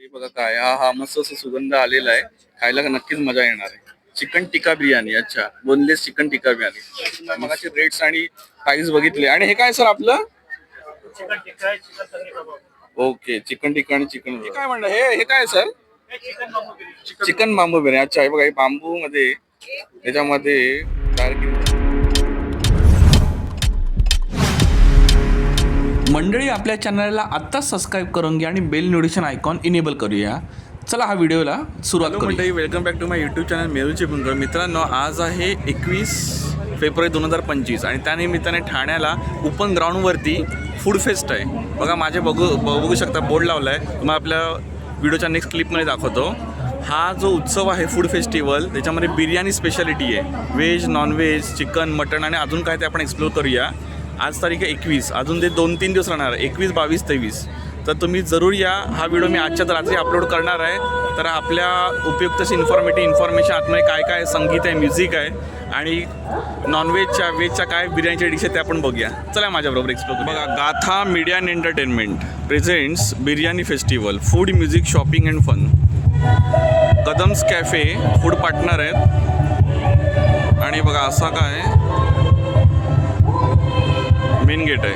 हे बघा काय हा हा मस्त असं सुगंध आलेला आहे. खायला नक्कीच मजा येणार आहे. चिकन टिक्का बिर्याणी अच्छा. Boneless chicken tikka biryani. मगाचे rates आणि प्राइस बघितले. आणि हे काय सर आपलं? ओके चिकन टिक्का आणि चिकन हे काय म्हणलं? हे हे काय सर? Chicken bamboo biryani. अच्छा हे बघा हे बांबू मध्ये त्याच्यामध्ये मंडळी आपल्या चॅनलला आत्ताच सबस्क्राईब करून घ्या आणि बेल नोटिफिकेशन आयकॉन इनेबल करूया. चला हा व्हिडिओला सुरुवात करूया. मंडळी welcome back to my YouTube channel Merul Chiplunkar मित्रांनो आज आहे एकवीस फेब्रुवारी दोन हजार पंचवीस आणि त्यानिमित्ताने ठाण्याला ओपन ग्राउंडवरती फूड फेस्ट आहे. बघा माझे बघू बघू शकता बोर्ड लावला आहे तुम्हाला आपल्या व्हिडिओच्या नेक्स्ट क्लिपमध्ये दाखवतो. हा जो उत्सव आहे फूड फेस्टिवल त्याच्यामध्ये बिर्याणी स्पेशालिटी आहे. Veg non veg chicken mutton आणि अजून काय ते आपण एक्सप्लोर करूया. आज तारीख आहे एकवीस. अजून ते दोन तीन दिवस राहणार. एकवीस बावीस तेवीस. तर तुम्ही जरूर या. हा व्हिडिओ मी आजच्या रात्री अपलोड करणार आहे. तर आपल्या उपयुक्त अशी इन्फॉर्मेटिव्ह इन्फॉर्मेशन आतमध्ये काय काय संगीत आहे म्युझिक आहे आणि नॉनव्हेजच्या व्हेजच्या काय बिर्याणीच्या डिश आहे ते आपण बघूया. चला माझ्याबरोबर एक्सप्लोर बघा Gatha media and entertainment presents biryani festival food music shopping and fun Kadams cafe food partner आहेत. आणि बघा असा काय मेन गेट आहे.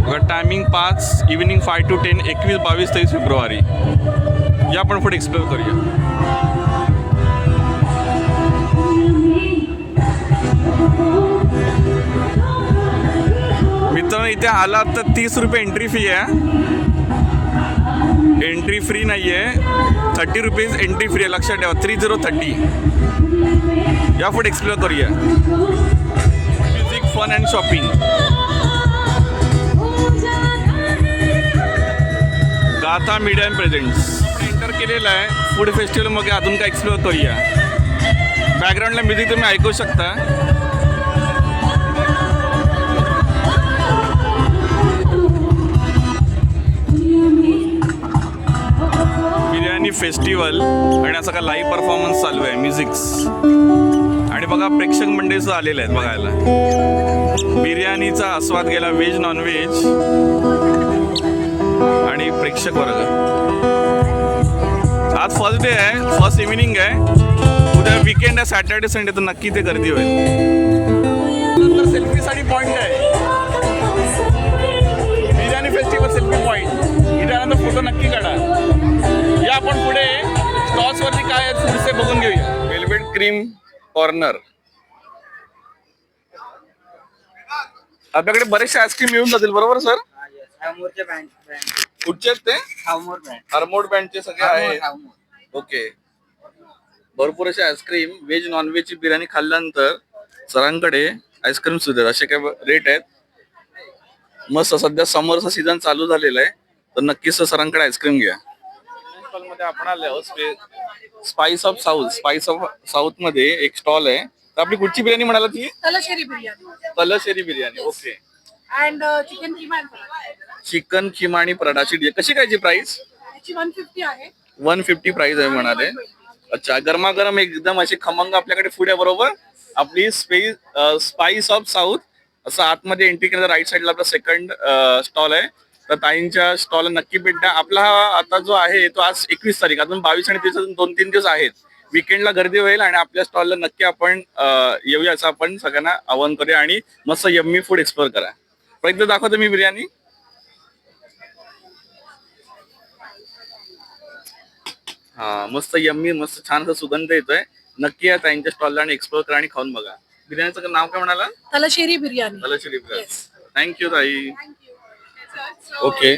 बघा टायमिंग पाच इव्हिनिंग फाय टू टेन एकवीस बावीस तेवीस फेब्रुवारी. या आपण पुढे एक्सप्लोर करूया. मित्रांनो इथे आलात तर तीस रुपये एंट्री फी आहे. एंट्री फ्री नाही आहे थर्टी रुपीज एंट्री फ्री आहे. लक्षात ठेवा थ्री झिरो थर्टी या पुढे एक्सप्लोर करूया. Music fun and shopping Gatha media and presents आपण एंटर केलेलं आहे. फूड फेस्टिवल मग अजून काय एक्सप्लोर करूया. बॅकग्राऊंडला म्युझिक तुम्ही ऐकू शकता. बिर्याणी फेस्टिवल आणि असा का लाईव्ह परफॉर्मन्स चालू आहे म्युझिक्स बघा प्रेक्षक मंडळी सुद्धा आलेले आहेत बघायला. बिर्याणीचा आस्वाद गेला व्हेज नॉन व्हेज आणि प्रेक्षक वर्ग. आज फर्स्ट डे आहे फर्स्ट इव्हिनिंग आहे. उद्या विकेंड आहे सॅटर्डे संडे तर नक्की ते गर्दी होईल. सेल्फीसाठी पॉइंट आहे. बिर्याणी फेस्टिवल सेल्फी पॉइंट इथे फोटो नक्की काढा. या आपण पुढे स्टॉल्स वरती काय आहे पुढचे बघून घेऊया. Velvet cream corner. आपल्याकडे बरेचसे आईस्क्रीम मिळून जातील बरोबर सर हावमोरचे ब्रँड ब्रँड कुठचे आहेत ते? हरमोड बँडचे सगळे आहेत. ओके. भरपूर असे आईस्क्रीम व्हेज नॉन व्हेजची बिर्याणी खाल्ल्यानंतर सरांकडे आईस्क्रीम सुद्धा. असे काय रेट आहेत? मस्त सध्या समरचा सीझन चालू झालेला आहे. तर नक्कीच सरांकडे आईस्क्रीम घ्या. मध्ये आपण आले spice of south spice of साऊथमध्ये एक स्टॉल आहे. तर आपली कुठची बिर्याणी म्हणाला ती Thalassery biryani. कलशेरी biryani okay and chicken keema chicken keema आणि पराठाची कशी कायची प्राइस वन फिफ्टी आहे. वन फिफ्टी प्राइस आहे म्हणाले. अच्छा गरमागरम एकदम अशी खमंग आपल्याकडे फूड आहे बरोबर? आपली स्पेस स्पाइस ऑफ साऊथ असं आतमध्ये एंट्री केलं राईट साईडला आपला सेकंड स्टॉल आहे. तर ताईंच्या स्टॉल नक्की भेट द्या. आपला हा आता जो आहे तो आज एकवीस तारीख अजून बावीस आणि तेवीस अजून दोन तीन दिवस आहेत. विकेंडला गर्दी होईल आणि आपल्या स्टॉलला नक्की आपण येऊया असं आपण सगळ्यांना आवाहन करूया आणि मस्त यम्मी फूड एक्सप्लोर करा. पण एकदा दाखवतो मी बिर्याणी. हा मस्त यम्मी मस्त छान असा सुगंध येतोय. नक्की या ताईंच्या स्टॉलला आणि एक्सप्लोर करा आणि खाऊन बघा. बिर्याणीचं नाव काय म्हणाला? तलशेरी बिर्याणी. तलश्री थँक्यू ताई. ओके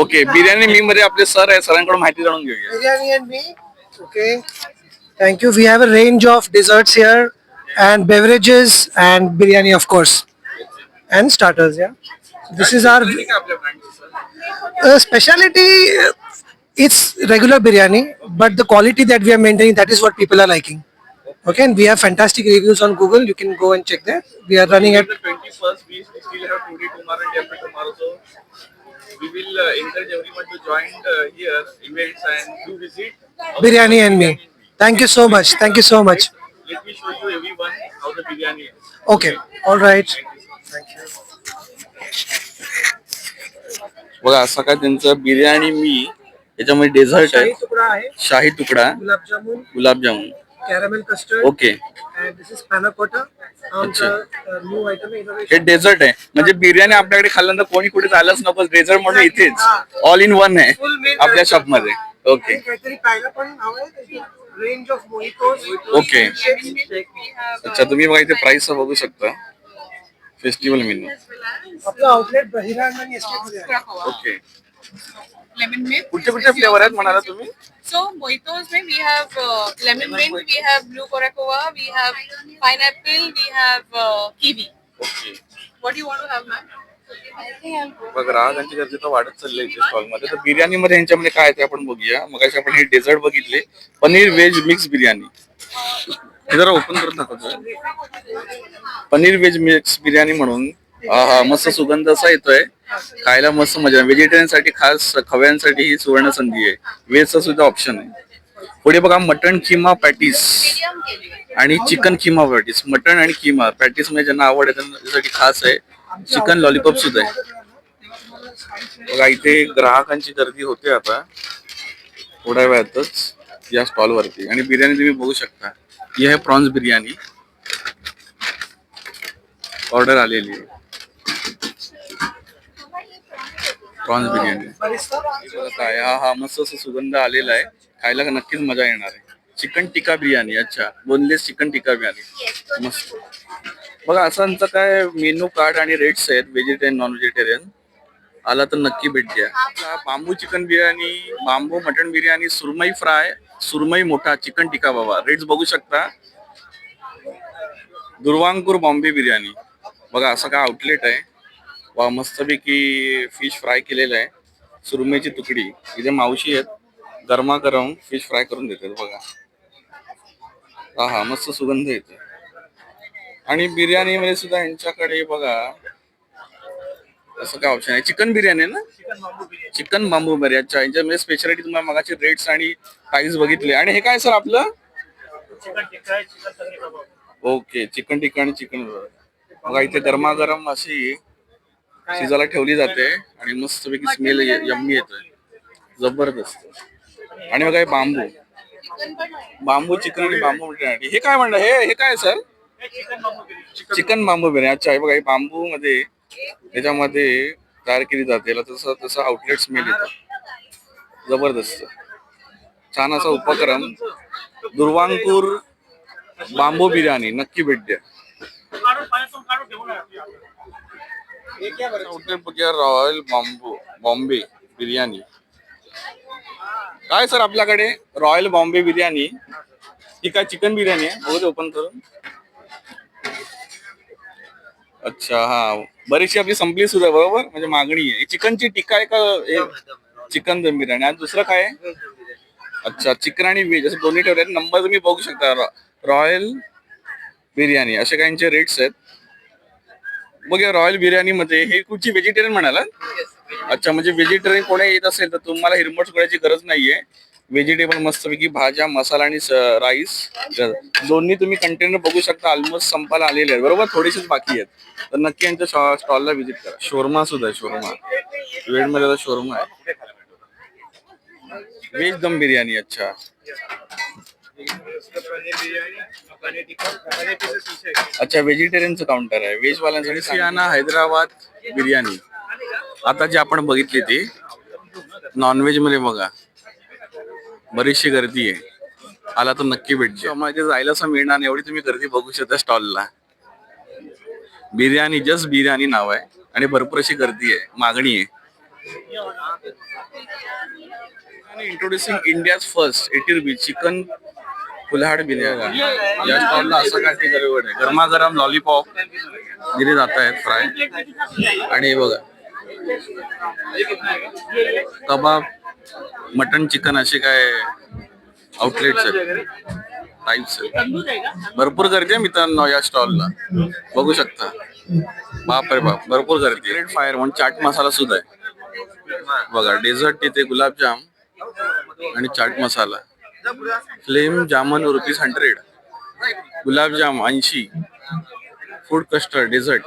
ओके बिर्याणी मी मध्ये आपले सर आहे सरांकडून माहिती जाणून घेऊया biryani and me. Okay. Thank you. We have a range of desserts here and beverages and biryani, of course, and starters. Yeah. This is our ठीक आहे आपल्या brandची, sir. uh, specialty. uh, It's regular biryani, but the quality that Okay, and we have fantastic reviews on Google. You can go and check that. We are running at The 21st, we still have today, tomorrow, and day after tomorrow. So we will uh, encourage everyone to join uh, here events and do visit. our biryani and me. Thank you so much. Thank you so much. Let me show you everyone how the biryani is. Okay. All right. Thank you. बघा असं काय त्यांचं बिर्याणी मी याच्यामध्ये dessert आहे शाही तुकडा आहे शाही तुकडा gulab jamun gulab jamun caramel custard okay आमचं new item हे डेझर्ट आहे. म्हणजे बिर्याणी आपल्याकडे खाल्ल्यानंतर कोणी कुठे जायलाच नको डेझर्ट म्हणून इथेच. ऑल इन वन आहे. Full meal आपल्या आहे. शॉपमध्ये ओके काहीतरी प्यायला पण हवंय. रेंज ऑफ मोहितोज ओके अच्छा तुम्ही बघा इथे प्राइस बघू शकता. फेस्टिवल मेनू आपलं आउटलेटमध्ये आहे. Okay Lemon mint. कुठचे कुठचे फ्लेवर आहेत म्हणाला तुम्ही? So mojitos mein we have uh, lemon mint, we have blue coracoa, we have pineapple, we have uh, kiwi. Okay What do you want to have, ma'am? बघ ग्राहकांची गर्दी तर वाढत चालली आहे स्टॉलमध्ये. तर बिर्याणी मध्ये यांच्यामध्ये काय ते आपण बघूया. मग आपण हे डेझर्ट बघितले. Paneer veg mix biryani. हे जरा ओपन करून दाखवतो. पनीर व्हेज मिक्स बिर्याणी म्हणून हा हा मस्त सुगंध असा येतोय. खायला मस्त मजा व्हेजिटेरियनसाठी खास खव्यांसाठी ही सुवर्ण संधी आहे व्हेजचा सुद्धा ऑप्शन आहे. पुढे बघा मटन किमा पॅटीस. आणि चिकन किमा पॅटीस. मटन आणि किमा पॅटीसमध्ये ज्यांना आवड आहे त्यांच्यासाठी खास आहे. चिकन लॉलीपॉप सुद्धा आहे. बघा इथे ग्राहकांची गर्दी होते आता. थोड्या वेळातच या स्टॉल वरती. आणि बिर्याणी तुम्ही बघू शकता. ही आहे प्रॉन्स बिर्याणी. ऑर्डर आलेली आहे. प्रॉन्स बिर्याणी हे. काय हा हा मस्त असं सुगंध आलेला आहे. खायला नक्कीच मजा येणार आहे. चिकन टिक्का बिर्याणी अच्छा. Boneless chicken tikka biryani. मस्त. बघा असं आमचं काय मेनू कार्ड आणि रेट्स आहेत व्हेजिटेरियन नॉन व्हेजिटेरियन आला तर नक्की भेट द्या. Bamboo chicken biryani bamboo mutton biryani surmai fry surmai मोठा चिकन टिक्का बाबा. रेट्स बघू शकता. दुर्वांकूर बॉम्बे बिर्याणी. बघा असं काय आउटलेट आहे. वा मस्तपैकी फिश फ्राय केलेलं आहे. सुरमईची तुकडी. इथे मावशी आहेत. गरमागरम फिश फ्राय करून देतात बघा. हा हा मस्त सुगंध येते आणि बिर्याणी मध्ये सुद्धा यांच्याकडे बघा. असं काय ऑप्शन आहे? चिकन बिर्याणी आहे ना? Chicken bamboo biryani. अच्छा यांच्यामध्ये स्पेशालिटी तुम्हाला मगाचे रेट्स आणि प्राइस बघितले. आणि हे काय सर आपलं? ओके चिकन टिक्का आणि चिकन बघा इथे गरमागरम अशी शिजायला ठेवली जाते आणि मस्तपैकी स्मेल यम्मी येतोय. जबरदस्त. आणि बघा हे बांबू? बांबू चिकन आणि बांबू बिर्याणी. हे काय म्हणलं? हे हे काय सर? Chicken bamboo biryani. अच्छा हे बघा हे बांबू मध्ये त्याच्यामध्ये तयार केली जाते. तसं तसं आउटलेट स्मेल येतं. जबरदस्त. छान असा उपक्रम. दुर्वांकूर बांबू बिर्याणी. नक्की भेट द्या. Royal bamboo Bombay biryani. काय सर आपल्याकडे? रॉयल बॉम्बे बिर्याणी. ही काय चिकन बिर्याणी आहे? बघू ओपन करून. अच्छा हा. बरीचशी आपली संपली सुद्धा बरोबर? म्हणजे मागणी आहे. चिकनची टिक्का आहे का? चिकन दम बिर्याणी. आणि दुसरं काय आहे? अच्छा चिकन आणि व्हेज असं दोन्ही ठेवले नंबर तुम्ही बघू शकता. रॉयल बिर्याणी. असे काहींचे रेट्स आहेत. बघा रॉयल बिर्याणी मध्ये हे कुठची व्हेजिटेरियन म्हणाला अच्छा म्हणजे व्हेजिटेरियन कोणी येत असेल तर तुम्हाला हिरमट सोडायची गरज नाहीये. व्हेजिटेबल मस्तपैकी भाज्या मसाला आणि राईस दोन्ही तुम्ही कंटेनर बघू शकता ऑलमोस्ट संपायला आलेले आहेत. बरोबर? थोडेसेच बाकी आहेत. तर नक्की यांच्या स्टॉलला व्हिजिट करा. शोरमा सुद्धा शोरमा. वेळमध्ये शोरमा आहे. व्हेज दम बिर्याणी अच्छा. अच्छा व्हेजिटेरियनचं काउंटर आहे. व्हेज वाल्यांसाठी सियाना हैदराबाद बिर्याणी. आता जी आपण बघितली ती नॉनव्हेजमध्ये बघा बरीचशी गर्दी आहे. आला तर नक्की भेटते मध्ये जायला असं मिळणार नाही एवढी तुम्ही गर्दी बघू शकता स्टॉलला बिर्याणी जस्ट बिर्याणी नाव आहे आणि भरपूर अशी गर्दी आहे मागणी आहे. Introducing India's first eighty rupees chicken फुलहाड biryani. या स्टॉलला असं काय ते गरवड आहे. गरमागरम लॉलीपॉप दिले जात आहेत फ्राय आणि हे बघा. कबाब मटन चिकन असे काय आउटलेट्स आहेत टाईप्स आहेत भरपूर गर्दी आहे मित्रांनो या स्टॉलला बघू शकता. बाप रे बाप भरपूर गर्दी रेड फायर म्हणून चाट मसाला सुद्धा आहे. बघा डेझर्ट तिथे गुलाबजाम आणि chaat masala. Flame jamun rupees hundred gulab jamun ऐंशी फूड कस्टर्ड डेझर्ट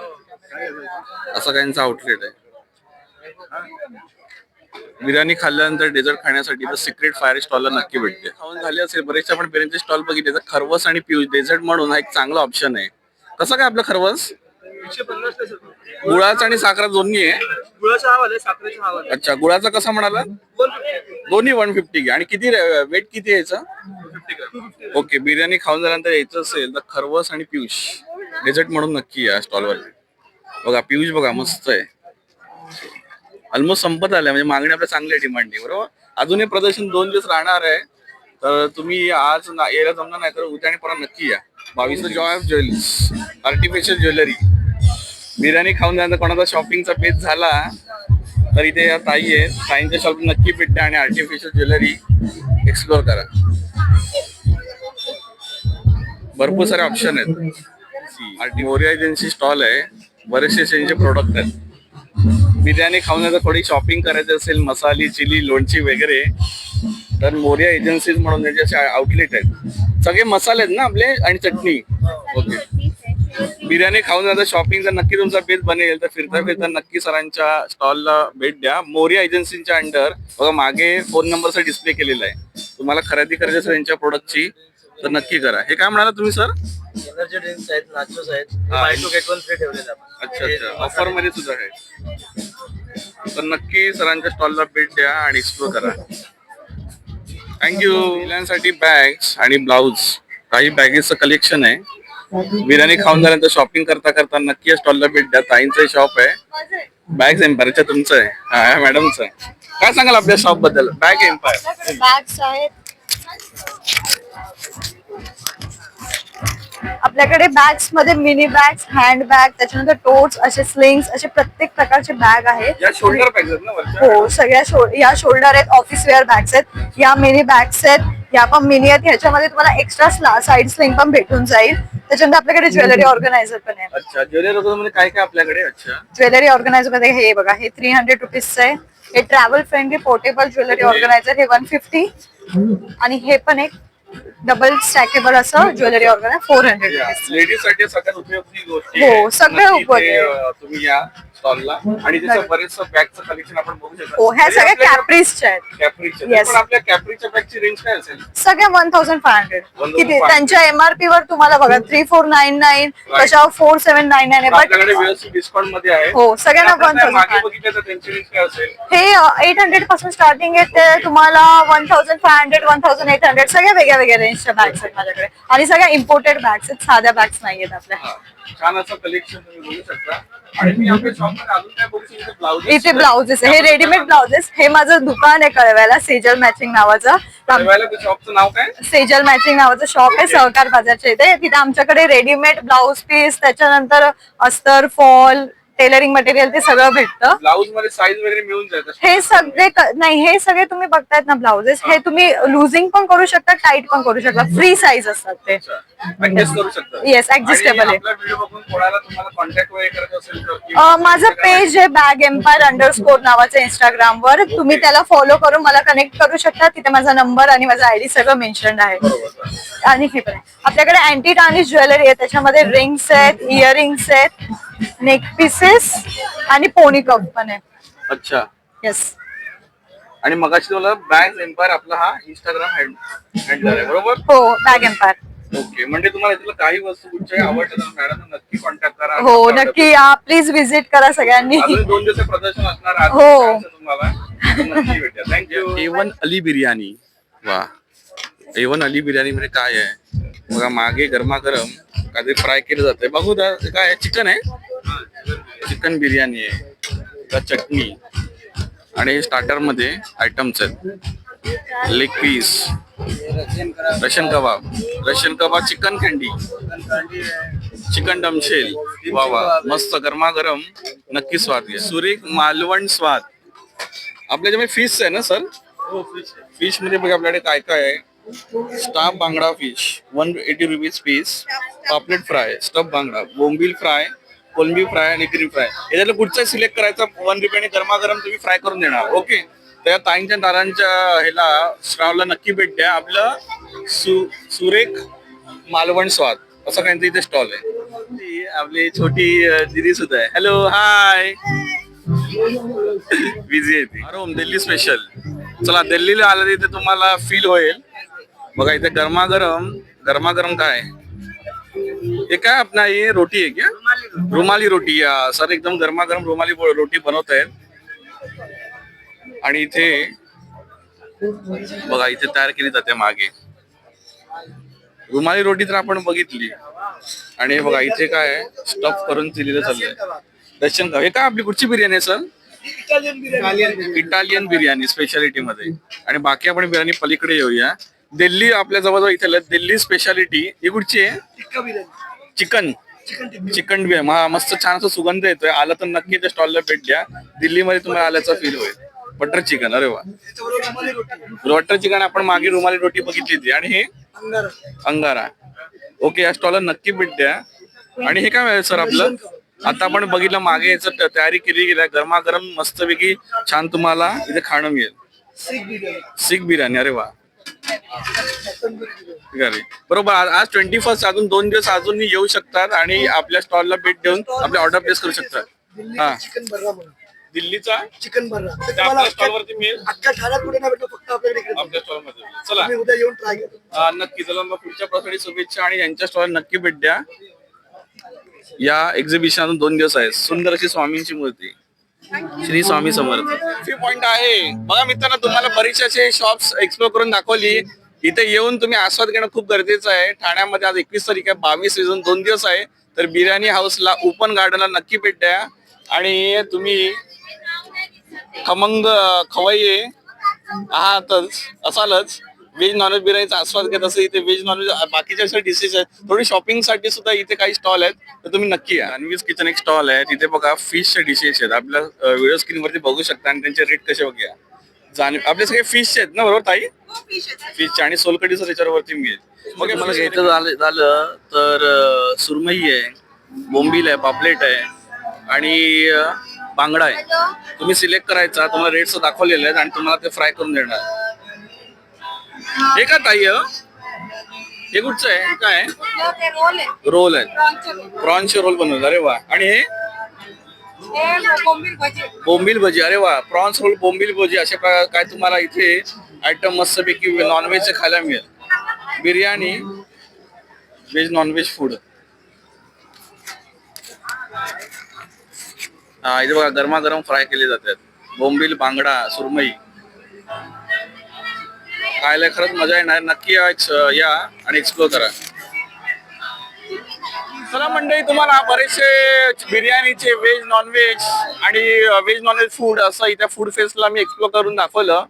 असा त्यांचा आउटलेट आहे. बिर्याणी खाल्ल्यानंतर डेझर्ट खाण्यासाठी तर सिक्रेट फायर स्टॉलला नक्की भेटते. खाऊन झाले असेल बरेचसे आपण बिर्याणीचे स्टॉल बघितले तर खरवस आणि पियूष डेझर्ट म्हणून हा एक चांगला ऑप्शन आहे. कसं काय आपलं खरवस? गुळाचा आणि साखरा दोन्ही आहे? गुळाचा साखरेचा अच्छा गुळाचा कसा म्हणाला? दोन्ही वन फिफ्टी आणि किती वेट किती यायचं ओके बिर्याणी खाऊन झाल्यानंतर यायचं असेल तर खरवस आणि पियुष. डेझर्ट म्हणून नक्की या स्टॉलवर बघा पियुष बघा मस्त आहे. ऑलमोस्ट संपत आलंय म्हणजे मागणी आपल्या चांगली आहे बरोबर? अजून हे प्रदर्शन दोन दिवस राहणार आहे. तर तुम्ही आज यायला जमणार नाही तर उद्या आणि परत नक्की या. बावीस joy of jewellers artificial jewellery biryani खाऊन झाल्यानंतर कोणाचा शॉपिंगचा पेज झाला तर इथे या ताई आहेत. ताईंच्या शॉप नक्की भेटते आणि आर्टिफिशियल ज्वेलरी एक्सप्लोर करा. भरपूर सारे ऑप्शन आहेत. आर्टी मोरिया एजन्सी स्टॉल आहे. बरेचसे त्यांचे प्रोडक्ट आहेत. बिर्याणी खाऊन जर थोडी शॉपिंग करायची असेल मसाली चिली लोणची वगैरे तर मोरिया एजन्सीज म्हणून त्यांचे असे आउटलेट आहेत. सगळे मसाले आहेत ना आपले? आणि चटणी. ओके बिर्याणी खाऊन शॉपिंग जर नक्की तुमचा बेस बनेल तर फिरता फिरता नक्की सरांच्या स्टॉलला भेट द्या. मोरिया एजन्सीच्या अंडर बघा मागे फोन नंबरचा डिस्प्ले केलेला आहे. तुम्हाला खरेदी करायची असेल यांच्या प्रोडक्टची तर नक्की करा. हे काय म्हणाला तुम्ही सर एनर्जी ड्रिंक्स आहेत नाचोस आहेत. Buy two get one free ठेवलेले आपण. अच्छा अच्छा. ऑफरमध्ये सुद्धा आहे तर नक्की सरांच्या स्टॉलला भेट द्या आणि एक्सप्लोर करा. थँक्यू महिलांसाठी बॅग्स आणि ब्लाउज काही बॅगेसचं कलेक्शन आहे. बिर्याणी खाऊन झाल्यानंतर शॉपिंग करता करता नक्की स्टॉलला भेट द्या. ताईंचं शॉप आहे. बॅग्स एम्पायरच्या तुमचं आहे. हा मॅडमचं आहे काय सांगाल आपल्या शॉपबद्दल? बॅग एम्पायर बॅग्स आहेत. आपल्याकडे बॅग्समध्ये मिनी बॅग्स हँड बॅग त्याच्यानंतर टोट्स असे स्लिंग्स असे प्रत्येक प्रकारचे बॅग आहेत. या शोल्डर बॅग्स आहेत ना वरच्या? हो सगळ्या शो या शोल्डर आहेत ऑफिस वेअर बॅग्स आहेत या मिनी बॅग्स आहेत या पण मिनी आहेत. ह्याच्यामध्ये तुम्हाला एक्स्ट्रा साईड स्लिंग पण भेटून जाईल. त्याच्यानंतर आपल्याकडे ज्वेलरी ऑर्गनायझर पण आहे. अच्छा ज्वेलरी मध्ये काय काय आपल्याकडे? अच्छा. ज्वेलरी ऑर्गनायझरमध्ये हे बघा हे थ्री हंड्रेड रुपीजचं आहे. हे travel friendly portable jewellery organiser हे वन फिफ्टी आणि हे पण एक डबल स्टॅकेबल असं ज्वेलरी ऑर्गनायझर फोर हंड्रेड लेडीजसाठी सगळ्यात उपयोगी गोष्टी हो, आहे. सगळ्या उपयोगी आहे. तुम्ही या स्टॉलला आणि त्याचं बरेच बॅगचं कलेक्शन आपण बघू शकतो. हो ह्या सगळ्या कॅप्रीजच्या आहेत. कॅप्रीच्या Yes. पण आपल्या कॅप्रीच्या बॅगची रेंज काय असेल? सगळ्या वन थाउजंड फाय हंड्रेड 1500. किती? त्यांच्या एमआरपी वर तुम्हाला बघा थ्री फोर नाईन नाईन कशावर फोर सेव्हन नाईन नाईन आहे. आपल्याकडे बट व्यवस्थित डिस्काउंटमध्ये आहे. हो, सगळ्यांना आपण 1000 मागे बघितलं तर त्यांची रेंज काय असेल? हे एट हंड्रेडपासून स्टार्टिंग आहे ते तुम्हाला one thousand five hundred one thousand eight hundred सगळ्या वेगळ्या वेगळ्या रेंजच्या बॅग्स आहेत माझ्याकडे. आणि सगळ्या इम्पोर्टेड बॅग्स आहेत साध्या बॅग्स नाही आहेत आपल्या. हा. छान असं कलेक्शन तुम्ही बघू शकता. इथे ब्लाउजेस. हे रेडीमेड ब्लाउजेस. हे माझं दुकान आहे कळव्याला सेजल मॅचिंग नावाचं. सेजल मॅचिंग नावाचं शॉप आहे सहकार बाजारच्या इथे. तिथे आमच्याकडे रेडीमेड ब्लाउज पीस त्याच्यानंतर अस्तर फॉल टेलरिंग मटेरियल ते सगळं भेटतं. ब्लाउजमध्ये साईज वगैरे मिळून जात. हे सगळे क- नाही हे सगळे तुम्ही बघतायत ना ब्लाउजेस हे तुम्ही लुझिंग पण करू शकता टाईट पण करू शकता. फ्री साईज असतात ते. ऍडजस्ट करू शकता. Yes, adjustable आणि आहे. आपला व्हिडिओ बघून कोणाला तुम्हाला कॉन्टॅक्ट वगैरे करायचं असेल तर किंवा अं, माझं पेज आहे बॅग एम्पायर अंडरस्कोर नावाचं इंस्टाग्राम वर. तुम्ही त्याला फॉलो करून मला कनेक्ट करू शकता. तिथे माझा नंबर आणि माझा आयडी सगळं मेन्शन आहे. आणि हे पण आहे. आपल्याकडे अँटी टार्निश ज्वेलरी आहे. त्याच्यामध्ये रिंग्स आहेत इयरिंग्स आहेत. नेक पीसेस आणि पोनी कप पण आहे. अच्छा. येस आणि मगाशी तुम्हाला बॅग एम्पायर आपला हा इंस्टाग्राम हँडलर आहे बरोबर? हो बॅग एम्पायर ओके म्हणजे तुम्हाला इथलं काही वस्तू कुठच्या आवडल्या तर मॅडम नक्की कॉन्टॅक्ट करा. हो नक्की या प्लीज विजिट करा सगळ्यांनी. अजून दोन दिवस प्रदर्शन असणार आज हो. तुम्हाला. नक्की भेटा thank you A one Ali biryani. वा. ए वन अली बिर्याणी मध्ये काय आहे? बघा मागे गरमागरम काहीतरी फ्राय केलं जातंय. बघू दा ते काय चिकन आहे? चिकन बिर्याणी आहे का चटणी आणि स्टार्टरमध्ये आयटम्स आहेत. Leg piece Russian kebab Russian kebab chicken candy chicken डमशेल वा वा. मस्त गरमागरम नक्की स्वाद घ्या. सुरेख मालवण स्वाद. आपल्याच्यामध्ये फिश आहे ना सर फिशमध्ये बघा आपल्याकडे काय काय आहे? स्टाफ बांगडा fish one eighty rupees piece पापलेट फ्राय स्टफ बांगडा. बोंबील फ्राय कोलंबी फ्राय आणि ग्रीन फ्राय. याच्यातलं कुठचं सिलेक्ट करायचं वन रुपयाने गरमागरम तुम्ही फ्राय करून देणार. ओके? त्या ताईंच्या दारांच्या ह्याला श्रावला नक्की भेट द्या. आपलं सु सुरेख मालवण स्वाद. असं काहीतरी इथे स्टॉल आहे. आपली छोटी दिदी सुद्धा आहे. हॅलो हाय बिझी आहे ती. अरे दिल्ली स्पेशल चला दिल्लीला आलं तिथे तुम्हाला फील होईल. बघा इथे गरमागरम गरमागरम काय हे काय अपना ये रोटी आहे क्या? रुमाली रोटी या सर एकदम गरमागरम रुमाली रोटी बनवत आहेत. आणि इथे बघा इथे तयार केली जाते मागे. रुमाली रोटी तर आपण बघितली. आणि बघा इथे काय स्टफ करून दिलेलं चाललंय. दर्शन का हे काय आपली कुठची बिर्याणी आहे सर? इटालियन बिर्याणी. स्पेशालिटी मध्ये. आणि बाकी आपण बिर्याणी पलीकडे येऊया. दिल्ली आपल्या जवळजवळ इथे दिल्ली स्पेशालिटी ही कुठची आहे? चिकन. चिकन बिर्याणी. हा, मस्त छान असं सुगंध येतोय. आलं तर नक्की त्या स्टॉलला भेट द्या. दिल्लीमध्ये तुम्हाला आल्याचा फील होईल. बटर चिकन अरे वा. बटर चिकन आपण मागे रुमाली रोटी बघितली होती. आणि हे? अंगारा. ओके या स्टॉलला नक्की भेट द्या. आणि हे काय सर आपलं? आता आपण बघितलं मागे याचं तयारी केली गेली आहे गरमागरम मस्तपैकी छान तुम्हाला इथे खाणं मिळेल. सिख बिर्याणी. अरे वा. आहे. बरोबर. आज- ट्वेंटी फर्स्ट अजून दोन दिवस अजून येऊ शकतात आणि आपल्या स्टॉलला भेट देऊन आपले ऑर्डर प्लेस करू शकतात. हा. चिकन बर्रा दिल्लीचा? चिकन बर्रा स्टॉलवरती मिळेल. अख्ख्या ठाण्यात कुठे नाही भेटतो फक्त आपल्याकडे आपल्या स्टॉलमध्ये चला. उद्या येऊन ट्राय नक्की. चला मग पुढच्या प्रसारी शुभेच्छा आणि यांच्या स्टॉल नक्की भेट द्या. या एक्झिबिशन दोन दिवस आहे सुंदर अशी स्वामींची मूर्ती. श्री स्वामी समर्थ. पॉइंट आहे. बघा मित्रांनो तुम्हाला बरेचसे शॉप्स एक्सप्लोर करून दाखवली. इथे येऊन तुम्ही आस्वाद घेणं खूप गरजेचं आहे. ठाण्यामध्ये आज एकवीस तारीख आहे बावीस सीझन दोन दिवस आहे. तर बिर्याणी हाऊसला ओपन गार्डनला नक्की भेट द्या. आणि तुम्ही खमंग खवय्ये आहातच असालच. व्हेज नॉनव्हेज बिर्याणीचा आस्वाद घेत असेल इथे व्हेज नॉनव्हेज बाकीच्या अशा डिशेस आहेत थोडी शॉपिंगसाठी सुद्धा इथे काही स्टॉल आहेत तर तुम्ही नक्की या. अनवीज किचन एक स्टॉल आहे तिथे बघा फिशच्या डिशेस आहेत. आपल्या व्हिडिओ स्क्रीन वरती बघू शकता आणि त्यांचे रेट कसे बघूया. जाण आपले सगळे फिश आहेत ना बरोबर ताई? फिश आणि सोलकडी सुद्धा त्याच्यावरती मिळेल मग मला घ्यायचं झालं झालं तर सुरमई आहे बोंबील आहे पापलेट आहे आणि बांगडा आहे. तुम्ही सिलेक्ट करायचा तुम्हाला रेट्स दाखवलेले आहेत आणि तुम्हाला ते फ्राय करून देणार. हे का ताई हे? कुठचं आहे? काय आहे? रोल आहे. प्रॉन्सचे रोल बनवतात अरे वा. आणि हे? बोंबील भजी. अरे वा. प्रॉन्स रोल बोंबील भजी. अशा प्रकार काय तुम्हाला इथे आयटम मस्तपैकी नॉनव्हेज खायला मिळेल. बिर्याणी व्हेज नॉनव्हेज फूड हा इथे बघा गरमागरम फ्राय केले जातात. बोंबील बांगडा सुरमई. खायला खरंच मजा येणार. नक्की या या आणि एक्सप्लोर करा. चला मंडळी तुम्हाला बरेचसे बिर्याणीचे व्हेज नॉनव्हेज आणि व्हेज नॉनव्हेज फूड असं इथे फूड फेस्टला मी एक्सप्लोर करून दाखवलं.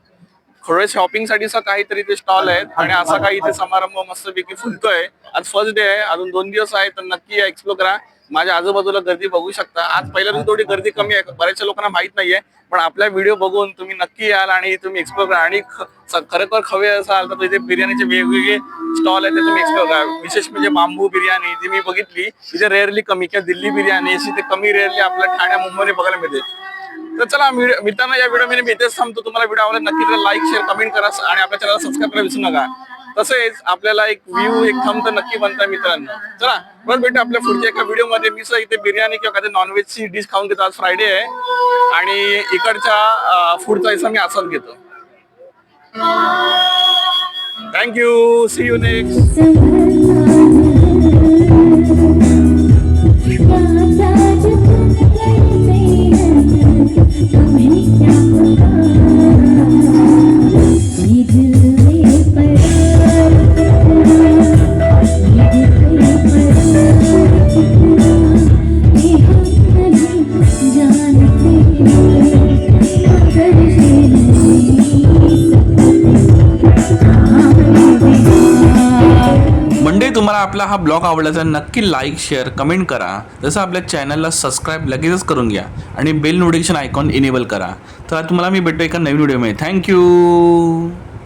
थोडे शॉपिंगसाठी काहीतरी ते स्टॉल आहेत आणि असा काही इथे समारंभ मस्तपैकी फुलतोय. आज फर्स्ट डे आहे अजून दोन दिवस आहे तर नक्की एक्सप्लोर करा. माझ्या आजूबाजूला गर्दी बघू शकता. आज पहिल्या दिवशी थोडी गर्दी कमी आहे. बऱ्याचशा लोकांना माहीत नाहीये. पण आपला व्हिडिओ बघून तुम्ही नक्की याल आणि तुम्ही एक्सप्लोर करा. आणि खरोखर खवे असाल तर इथे बिर्याणीचे वेगवेगळे स्टॉल आहेत ते तुम्ही एक्सप्लोर करा. विशेष म्हणजे बांबू बिर्याणी जी मी बघितली. तिथे रेअरली कमी किंवा दिल्ली बिर्याणी अशी ते कमी रेअरली आपल्या ठाण्या मुंबईने बघायला मिळते. तर चला मित्रांना या व्हिडिओ मी इथेच थांबतो. तुम्हाला व्हिडिओ आवडला नक्की लाईक शेअर कमेंट करा आणि आपल्या चॅनलला सबस्क्राईब करायला विसरू नका. तसेच आपल्याला एक व्ह्यू एक थंब तर नक्की बनता मित्रांनो. चला परत भेटू आपल्या पुढच्या एका व्हिडिओमध्ये. मी सुद्धा इथे बिर्याणी किंवा काही नॉनव्हेजची डिश खाऊन घेतो. आज फ्रायडे आहे. आणि इकडच्या फूडचा हिस्सा मी असाच घेतो. थँक्यू सी यू नेक्स्ट आपला हा ब्लॉग आवडला तर नक्की लाईक शेअर कमेंट करा. जसं आपल्या चॅनलला सबस्क्राईब लगेचच करून घ्या आणि बेल नोटिफिकेशन आयकॉन इनेबल करा. तर तुम्हाला मी भेटतो एका नवीन व्हिडिओमध्ये थँक्यू